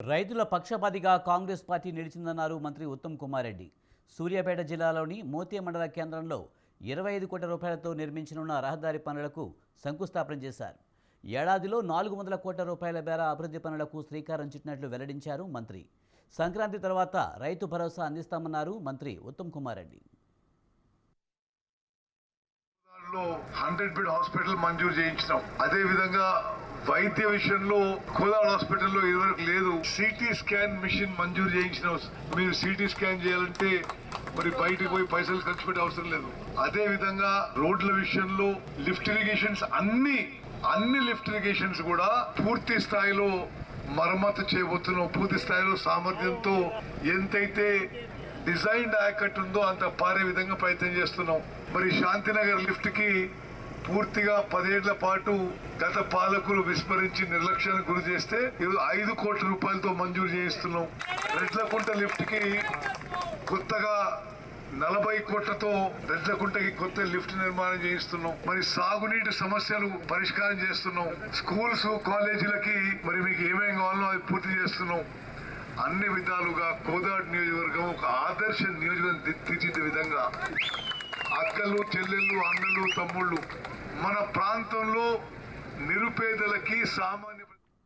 రైతుల పక్షపాతిగా కాంగ్రెస్ పార్టీ నిలిచిందన్నారు మంత్రి ఉత్తమ్ కుమార్ రెడ్డి. సూర్యాపేట జిల్లాలోని మోతే మండల కేంద్రంలో ఇరవై ఐదు కోట్ల రూపాయలతో నిర్మించనున్న రహదారి పనులకు శంకుస్థాపన చేశారు. ఏడాదిలో నాలుగు వందల కోట్ల రూపాయల మేర అభివృద్ధి పనులకు శ్రీకారం చుట్టినట్లు వెల్లడించారు మంత్రి. సంక్రాంతి తర్వాత రైతు భరోసా అందిస్తామన్నారు మంత్రి Uttam Kumar Reddy. Hundred bed hospital మంజూరు చేయించినాం. అదే విధంగా వైద్య విషయంలో కోదాడ హాస్పిటల్లో ఇదివరకు లేదు. సిటీ స్కాన్ మిషన్ మంజూరు చేయించిన మీరు సిటీ స్కాన్ చేయాలంటే మరి బయటకు పోయి పైసలు ఖర్చు పెట్టే అవసరం లేదు. అదే విధంగా రోడ్ల విషయంలో లిఫ్ట్ ఇరిగేషన్స్ అన్ని అన్ని లిఫ్ట్ ఇరిగేషన్స్ కూడా పూర్తి స్థాయిలో మరమ్మతు చేయబోతున్నాం. పూర్తి స్థాయిలో సామర్థ్యంతో ఎంతైతే డిజైన్ ఆయకట్టు ఉందో అంత పారే విధంగా ప్రయత్నం చేస్తున్నాం. మరి శాంతినగర్ లిఫ్ట్కి పూర్తిగా పదేళ్ళ పాటు గత పాలకులు విస్మరించి నిర్లక్ష్యానికి గురి చేస్తే ఐదు కోట్ల రూపాయలతో మంజూరు చేయిస్తున్నాం. రెడ్లకుంట లిఫ్ట్కి కొత్తగా నలభై కోట్లతో రెడ్లకుంటకి కొత్త లిఫ్ట్ నిర్మాణం చేయిస్తున్నాం. మరి సాగునీటి సమస్యలు పరిష్కారం చేస్తున్నాం. స్కూల్స్ కాలేజీలకి మరి మీకు ఏమేమి కావాలో అది పూర్తి చేస్తున్నాం. అన్ని విధాలుగా కోదాడు నియోజకవర్గం ఒక ఆదర్శ నియోజకవర్గం తీ- తీర్చిదే విధంగా అక్కలు చెల్లెళ్ళు అన్నలు తమ్ముళ్ళు మన ప్రాంతంలో నిరుపేదలకి సామాన్య